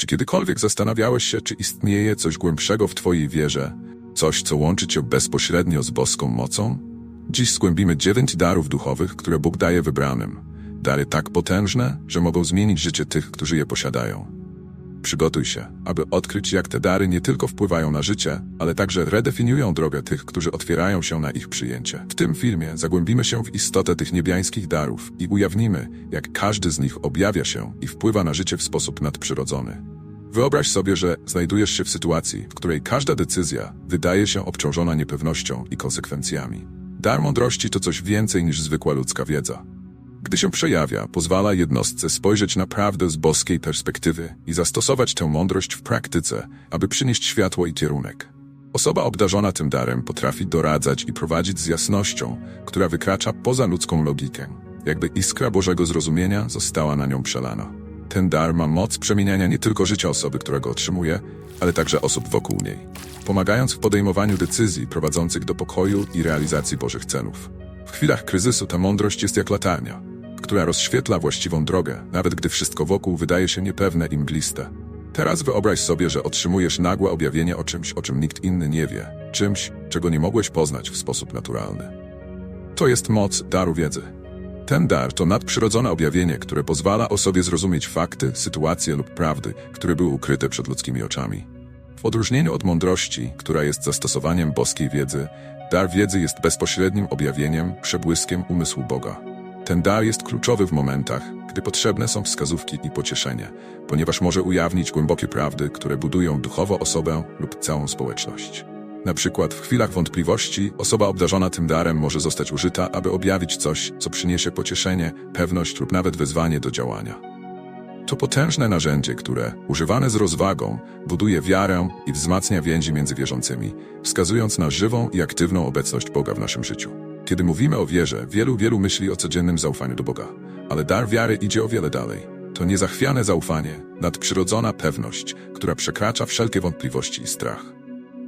Czy kiedykolwiek zastanawiałeś się, czy istnieje coś głębszego w Twojej wierze, coś, co łączy Cię bezpośrednio z boską mocą? Dziś zgłębimy dziewięć darów duchowych, które Bóg daje wybranym. Dary tak potężne, że mogą zmienić życie tych, którzy je posiadają. Przygotuj się, aby odkryć, jak te dary nie tylko wpływają na życie, ale także redefiniują drogę tych, którzy otwierają się na ich przyjęcie. W tym filmie zagłębimy się w istotę tych niebiańskich darów i ujawnimy, jak każdy z nich objawia się i wpływa na życie w sposób nadprzyrodzony. Wyobraź sobie, że znajdujesz się w sytuacji, w której każda decyzja wydaje się obciążona niepewnością i konsekwencjami. Dar mądrości to coś więcej niż zwykła ludzka wiedza. Gdy się przejawia, pozwala jednostce spojrzeć na prawdę z boskiej perspektywy i zastosować tę mądrość w praktyce, aby przynieść światło i kierunek. Osoba obdarzona tym darem potrafi doradzać i prowadzić z jasnością, która wykracza poza ludzką logikę, jakby iskra Bożego zrozumienia została na nią przelana. Ten dar ma moc przemieniania nie tylko życia osoby, która go otrzymuje, ale także osób wokół niej, pomagając w podejmowaniu decyzji prowadzących do pokoju i realizacji Bożych celów. W chwilach kryzysu ta mądrość jest jak latarnia, która rozświetla właściwą drogę, nawet gdy wszystko wokół wydaje się niepewne i mgliste. Teraz wyobraź sobie, że otrzymujesz nagłe objawienie o czymś, o czym nikt inny nie wie, czymś, czego nie mogłeś poznać w sposób naturalny. To jest moc daru wiedzy. Ten dar to nadprzyrodzone objawienie, które pozwala osobie zrozumieć fakty, sytuacje lub prawdy, które były ukryte przed ludzkimi oczami. W odróżnieniu od mądrości, która jest zastosowaniem boskiej wiedzy, dar wiedzy jest bezpośrednim objawieniem, przebłyskiem umysłu Boga. Ten dar jest kluczowy w momentach, gdy potrzebne są wskazówki i pocieszenie, ponieważ może ujawnić głębokie prawdy, które budują duchowo osobę lub całą społeczność. Na przykład w chwilach wątpliwości osoba obdarzona tym darem może zostać użyta, aby objawić coś, co przyniesie pocieszenie, pewność lub nawet wezwanie do działania. To potężne narzędzie, które, używane z rozwagą, buduje wiarę i wzmacnia więzi między wierzącymi, wskazując na żywą i aktywną obecność Boga w naszym życiu. Kiedy mówimy o wierze, wielu, wielu myśli o codziennym zaufaniu do Boga. Ale dar wiary idzie o wiele dalej. To niezachwiane zaufanie, nadprzyrodzona pewność, która przekracza wszelkie wątpliwości i strach.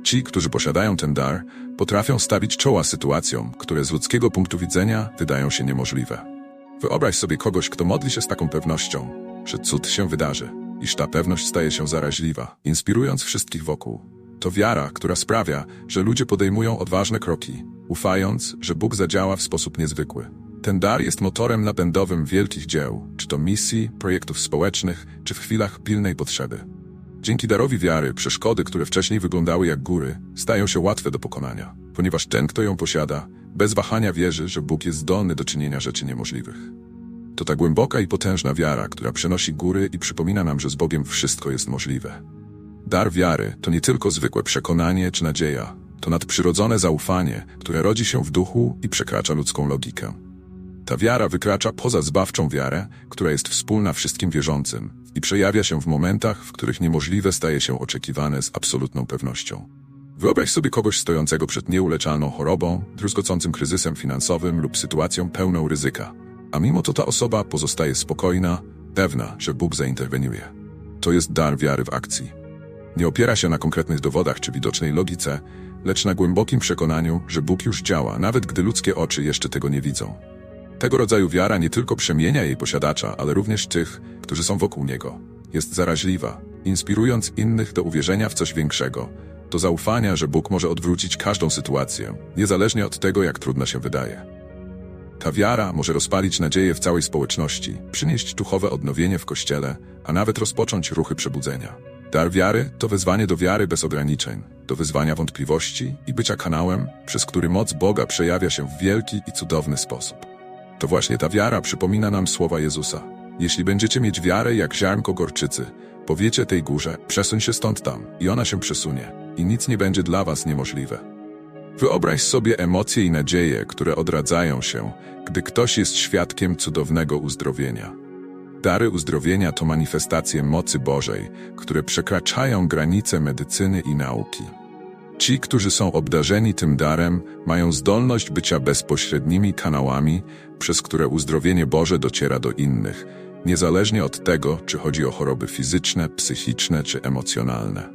Ci, którzy posiadają ten dar, potrafią stawić czoła sytuacjom, które z ludzkiego punktu widzenia wydają się niemożliwe. Wyobraź sobie kogoś, kto modli się z taką pewnością, że cud się wydarzy, iż ta pewność staje się zaraźliwa, inspirując wszystkich wokół. To wiara, która sprawia, że ludzie podejmują odważne kroki, ufając, że Bóg zadziała w sposób niezwykły. Ten dar jest motorem napędowym wielkich dzieł, czy to misji, projektów społecznych, czy w chwilach pilnej potrzeby. Dzięki darowi wiary, przeszkody, które wcześniej wyglądały jak góry, stają się łatwe do pokonania, ponieważ ten, kto ją posiada, bez wahania wierzy, że Bóg jest zdolny do czynienia rzeczy niemożliwych. To ta głęboka i potężna wiara, która przenosi góry i przypomina nam, że z Bogiem wszystko jest możliwe. Dar wiary to nie tylko zwykłe przekonanie czy nadzieja, to nadprzyrodzone zaufanie, które rodzi się w duchu i przekracza ludzką logikę. Ta wiara wykracza poza zbawczą wiarę, która jest wspólna wszystkim wierzącym i przejawia się w momentach, w których niemożliwe staje się oczekiwane z absolutną pewnością. Wyobraź sobie kogoś stojącego przed nieuleczalną chorobą, druzgocącym kryzysem finansowym lub sytuacją pełną ryzyka, a mimo to ta osoba pozostaje spokojna, pewna, że Bóg zainterweniuje. To jest dar wiary w akcji. Nie opiera się na konkretnych dowodach czy widocznej logice, lecz na głębokim przekonaniu, że Bóg już działa, nawet gdy ludzkie oczy jeszcze tego nie widzą. Tego rodzaju wiara nie tylko przemienia jej posiadacza, ale również tych, którzy są wokół niego. Jest zaraźliwa, inspirując innych do uwierzenia w coś większego, do zaufania, że Bóg może odwrócić każdą sytuację, niezależnie od tego, jak trudna się wydaje. Ta wiara może rozpalić nadzieję w całej społeczności, przynieść duchowe odnowienie w kościele, a nawet rozpocząć ruchy przebudzenia. Dar wiary to wezwanie do wiary bez ograniczeń, do wyzwania wątpliwości i bycia kanałem, przez który moc Boga przejawia się w wielki i cudowny sposób. To właśnie ta wiara przypomina nam słowa Jezusa. Jeśli będziecie mieć wiarę jak ziarnko gorczycy, powiecie tej górze, przesuń się stąd tam i ona się przesunie i nic nie będzie dla was niemożliwe. Wyobraź sobie emocje i nadzieje, które odradzają się, gdy ktoś jest świadkiem cudownego uzdrowienia. Dary uzdrowienia to manifestacje mocy Bożej, które przekraczają granice medycyny i nauki. Ci, którzy są obdarzeni tym darem, mają zdolność bycia bezpośrednimi kanałami, przez które uzdrowienie Boże dociera do innych, niezależnie od tego, czy chodzi o choroby fizyczne, psychiczne czy emocjonalne.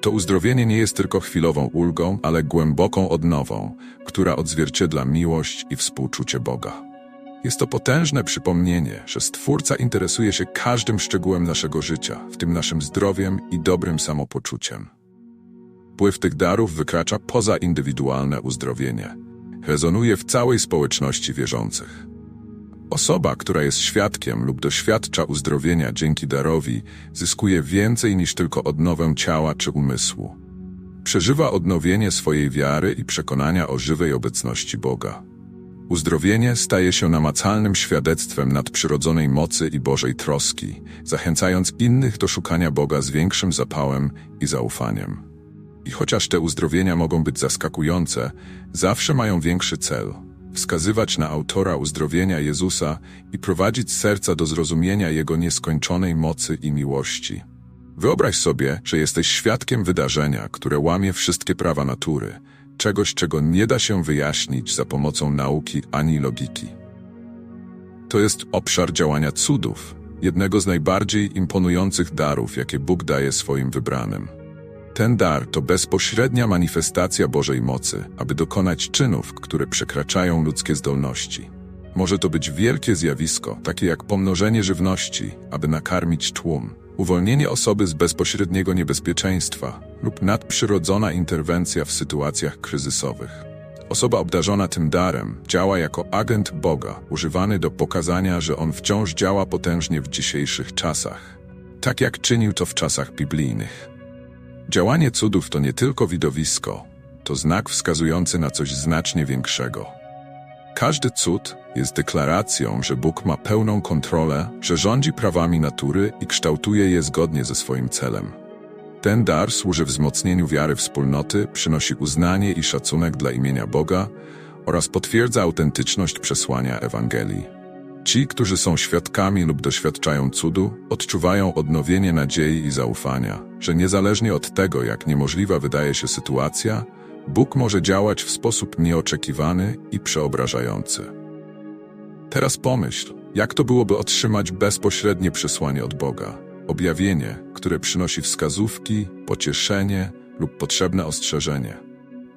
To uzdrowienie nie jest tylko chwilową ulgą, ale głęboką odnową, która odzwierciedla miłość i współczucie Boga. Jest to potężne przypomnienie, że Stwórca interesuje się każdym szczegółem naszego życia, w tym naszym zdrowiem i dobrym samopoczuciem. Wpływ tych darów wykracza poza indywidualne uzdrowienie. Rezonuje w całej społeczności wierzących. Osoba, która jest świadkiem lub doświadcza uzdrowienia dzięki darowi, zyskuje więcej niż tylko odnowę ciała czy umysłu. Przeżywa odnowienie swojej wiary i przekonania o żywej obecności Boga. Uzdrowienie staje się namacalnym świadectwem nadprzyrodzonej mocy i Bożej troski, zachęcając innych do szukania Boga z większym zapałem i zaufaniem. I chociaż te uzdrowienia mogą być zaskakujące, zawsze mają większy cel wskazywać na autora uzdrowienia Jezusa i prowadzić serca do zrozumienia Jego nieskończonej mocy i miłości. Wyobraź sobie, że jesteś świadkiem wydarzenia, które łamie wszystkie prawa natury, czegoś, czego nie da się wyjaśnić za pomocą nauki ani logiki. To jest obszar działania cudów, jednego z najbardziej imponujących darów, jakie Bóg daje swoim wybranym. Ten dar to bezpośrednia manifestacja Bożej mocy, aby dokonać czynów, które przekraczają ludzkie zdolności. Może to być wielkie zjawisko, takie jak pomnożenie żywności, aby nakarmić tłum, uwolnienie osoby z bezpośredniego niebezpieczeństwa lub nadprzyrodzona interwencja w sytuacjach kryzysowych. Osoba obdarzona tym darem działa jako agent Boga, używany do pokazania, że On wciąż działa potężnie w dzisiejszych czasach, tak jak czynił to w czasach biblijnych. Działanie cudów to nie tylko widowisko, to znak wskazujący na coś znacznie większego. Każdy cud jest deklaracją, że Bóg ma pełną kontrolę, że rządzi prawami natury i kształtuje je zgodnie ze swoim celem. Ten dar służy wzmocnieniu wiary wspólnoty, przynosi uznanie i szacunek dla imienia Boga oraz potwierdza autentyczność przesłania Ewangelii. Ci, którzy są świadkami lub doświadczają cudu, odczuwają odnowienie nadziei i zaufania, że niezależnie od tego, jak niemożliwa wydaje się sytuacja, Bóg może działać w sposób nieoczekiwany i przeobrażający. Teraz pomyśl, jak to byłoby otrzymać bezpośrednie przesłanie od Boga, objawienie, które przynosi wskazówki, pocieszenie lub potrzebne ostrzeżenie.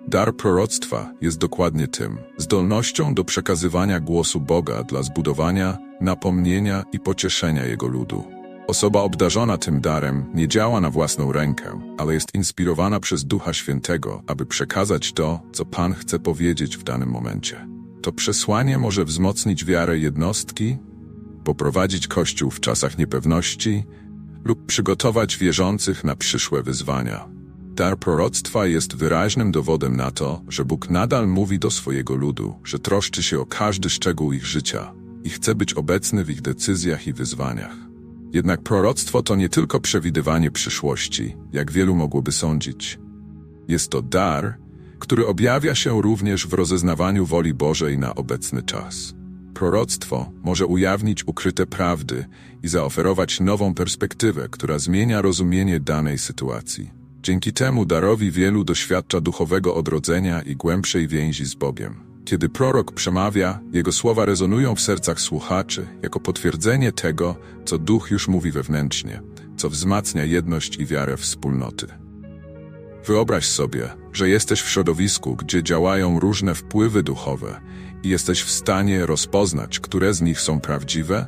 Dar proroctwa jest dokładnie tym, zdolnością do przekazywania głosu Boga dla zbudowania, napomnienia i pocieszenia Jego ludu. Osoba obdarzona tym darem nie działa na własną rękę, ale jest inspirowana przez Ducha Świętego, aby przekazać to, co Pan chce powiedzieć w danym momencie. To przesłanie może wzmocnić wiarę jednostki, poprowadzić Kościół w czasach niepewności lub przygotować wierzących na przyszłe wyzwania. Dar proroctwa jest wyraźnym dowodem na to, że Bóg nadal mówi do swojego ludu, że troszczy się o każdy szczegół ich życia i chce być obecny w ich decyzjach i wyzwaniach. Jednak proroctwo to nie tylko przewidywanie przyszłości, jak wielu mogłoby sądzić. Jest to dar, który objawia się również w rozeznawaniu woli Bożej na obecny czas. Proroctwo może ujawnić ukryte prawdy i zaoferować nową perspektywę, która zmienia rozumienie danej sytuacji. Dzięki temu darowi wielu doświadcza duchowego odrodzenia i głębszej więzi z Bogiem. Kiedy prorok przemawia, jego słowa rezonują w sercach słuchaczy jako potwierdzenie tego, co duch już mówi wewnętrznie, co wzmacnia jedność i wiarę wspólnoty. Wyobraź sobie, że jesteś w środowisku, gdzie działają różne wpływy duchowe i jesteś w stanie rozpoznać, które z nich są prawdziwe,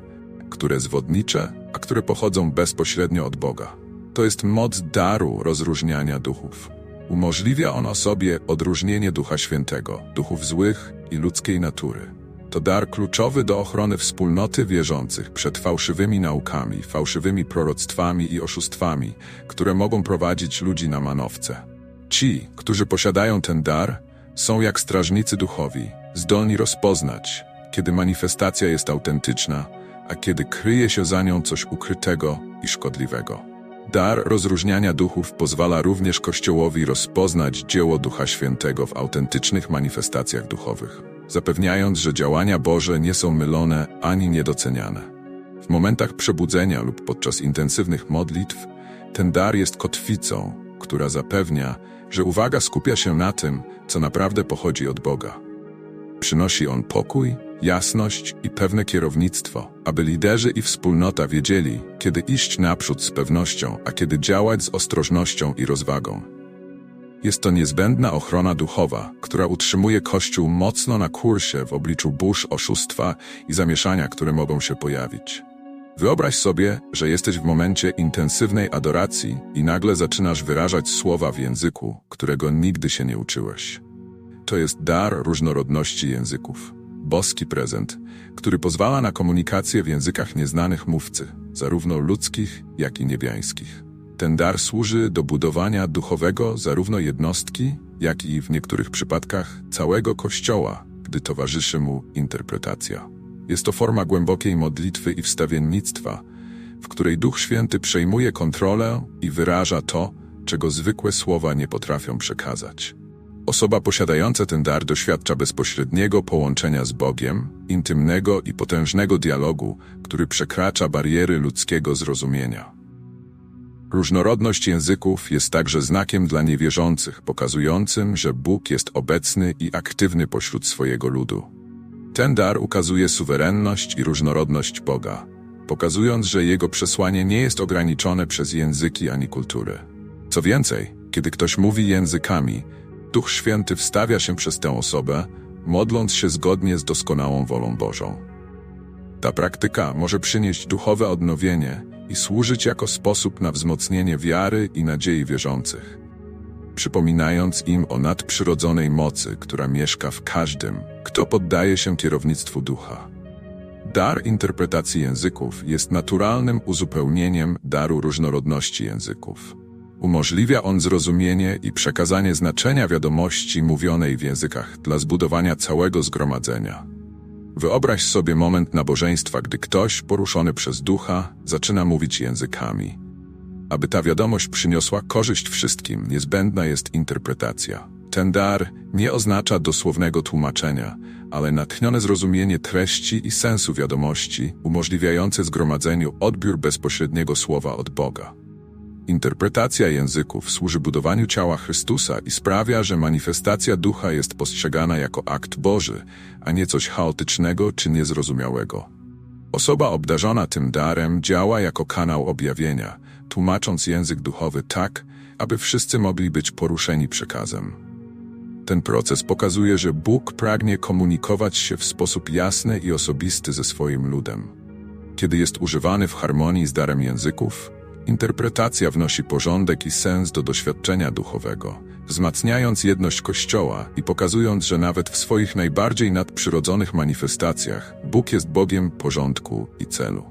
które zwodnicze, a które pochodzą bezpośrednio od Boga. To jest moc daru rozróżniania duchów. Umożliwia on osobie odróżnienie Ducha Świętego, duchów złych i ludzkiej natury. To dar kluczowy do ochrony wspólnoty wierzących przed fałszywymi naukami, fałszywymi proroctwami i oszustwami, które mogą prowadzić ludzi na manowce. Ci, którzy posiadają ten dar, są jak strażnicy duchowi, zdolni rozpoznać, kiedy manifestacja jest autentyczna, a kiedy kryje się za nią coś ukrytego i szkodliwego. Dar rozróżniania duchów pozwala również Kościołowi rozpoznać dzieło Ducha Świętego w autentycznych manifestacjach duchowych, zapewniając, że działania Boże nie są mylone ani niedoceniane. W momentach przebudzenia lub podczas intensywnych modlitw ten dar jest kotwicą, która zapewnia, że uwaga skupia się na tym, co naprawdę pochodzi od Boga. Przynosi on pokój, jasność i pewne kierownictwo, aby liderzy i wspólnota wiedzieli, kiedy iść naprzód z pewnością, a kiedy działać z ostrożnością i rozwagą. Jest to niezbędna ochrona duchowa, która utrzymuje Kościół mocno na kursie w obliczu burz oszustwa i zamieszania, które mogą się pojawić. Wyobraź sobie, że jesteś w momencie intensywnej adoracji i nagle zaczynasz wyrażać słowa w języku, którego nigdy się nie uczyłeś. To jest dar różnorodności języków. Boski prezent, który pozwala na komunikację w językach nieznanych mówcy, zarówno ludzkich, jak i niebiańskich. Ten dar służy do budowania duchowego zarówno jednostki, jak i w niektórych przypadkach całego Kościoła, gdy towarzyszy mu interpretacja. Jest to forma głębokiej modlitwy i wstawiennictwa, w której Duch Święty przejmuje kontrolę i wyraża to, czego zwykłe słowa nie potrafią przekazać. Osoba posiadająca ten dar doświadcza bezpośredniego połączenia z Bogiem, intymnego i potężnego dialogu, który przekracza bariery ludzkiego zrozumienia. Różnorodność języków jest także znakiem dla niewierzących, pokazującym, że Bóg jest obecny i aktywny pośród swojego ludu. Ten dar ukazuje suwerenność i różnorodność Boga, pokazując, że Jego przesłanie nie jest ograniczone przez języki ani kultury. Co więcej, kiedy ktoś mówi językami, Duch Święty wstawia się przez tę osobę, modląc się zgodnie z doskonałą wolą Bożą. Ta praktyka może przynieść duchowe odnowienie i służyć jako sposób na wzmocnienie wiary i nadziei wierzących, przypominając im o nadprzyrodzonej mocy, która mieszka w każdym, kto poddaje się kierownictwu ducha. Dar interpretacji języków jest naturalnym uzupełnieniem daru różnorodności języków. Umożliwia on zrozumienie i przekazanie znaczenia wiadomości mówionej w językach dla zbudowania całego zgromadzenia. Wyobraź sobie moment nabożeństwa, gdy ktoś, poruszony przez ducha, zaczyna mówić językami. Aby ta wiadomość przyniosła korzyść wszystkim, niezbędna jest interpretacja. Ten dar nie oznacza dosłownego tłumaczenia, ale natchnione zrozumienie treści i sensu wiadomości, umożliwiające zgromadzeniu odbiór bezpośredniego słowa od Boga. Interpretacja języków służy budowaniu ciała Chrystusa i sprawia, że manifestacja ducha jest postrzegana jako akt Boży, a nie coś chaotycznego czy niezrozumiałego. Osoba obdarzona tym darem działa jako kanał objawienia, tłumacząc język duchowy tak, aby wszyscy mogli być poruszeni przekazem. Ten proces pokazuje, że Bóg pragnie komunikować się w sposób jasny i osobisty ze swoim ludem. Kiedy jest używany w harmonii z darem języków, interpretacja wnosi porządek i sens do doświadczenia duchowego, wzmacniając jedność Kościoła i pokazując, że nawet w swoich najbardziej nadprzyrodzonych manifestacjach Bóg jest Bogiem porządku i celu.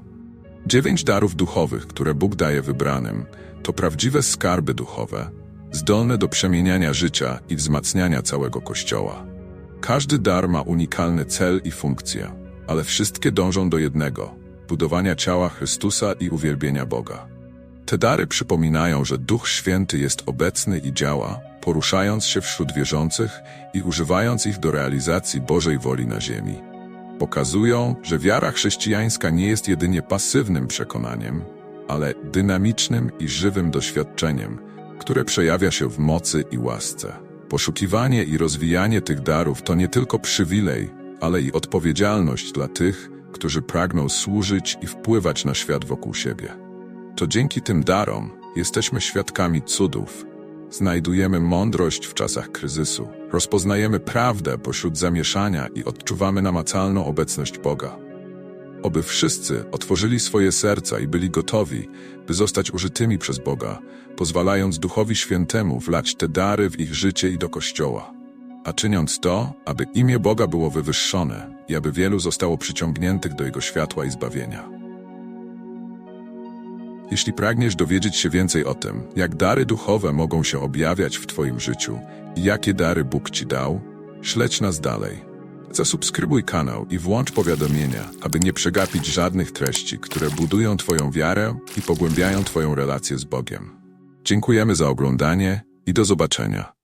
Dziewięć darów duchowych, które Bóg daje wybranym, to prawdziwe skarby duchowe, zdolne do przemieniania życia i wzmacniania całego Kościoła. Każdy dar ma unikalny cel i funkcję, ale wszystkie dążą do jednego budowania ciała Chrystusa i uwielbienia Boga. Te dary przypominają, że Duch Święty jest obecny i działa, poruszając się wśród wierzących i używając ich do realizacji Bożej woli na ziemi. Pokazują, że wiara chrześcijańska nie jest jedynie pasywnym przekonaniem, ale dynamicznym i żywym doświadczeniem, które przejawia się w mocy i łasce. Poszukiwanie i rozwijanie tych darów to nie tylko przywilej, ale i odpowiedzialność dla tych, którzy pragną służyć i wpływać na świat wokół siebie. To dzięki tym darom jesteśmy świadkami cudów, znajdujemy mądrość w czasach kryzysu, rozpoznajemy prawdę pośród zamieszania i odczuwamy namacalną obecność Boga. Oby wszyscy otworzyli swoje serca i byli gotowi, by zostać użytymi przez Boga, pozwalając Duchowi Świętemu wlać te dary w ich życie i do Kościoła. A czyniąc to, aby imię Boga było wywyższone i aby wielu zostało przyciągniętych do Jego światła i zbawienia. Jeśli pragniesz dowiedzieć się więcej o tym, jak dary duchowe mogą się objawiać w Twoim życiu i jakie dary Bóg Ci dał, śledź nas dalej. Zasubskrybuj kanał i włącz powiadomienia, aby nie przegapić żadnych treści, które budują Twoją wiarę i pogłębiają Twoją relację z Bogiem. Dziękujemy za oglądanie i do zobaczenia.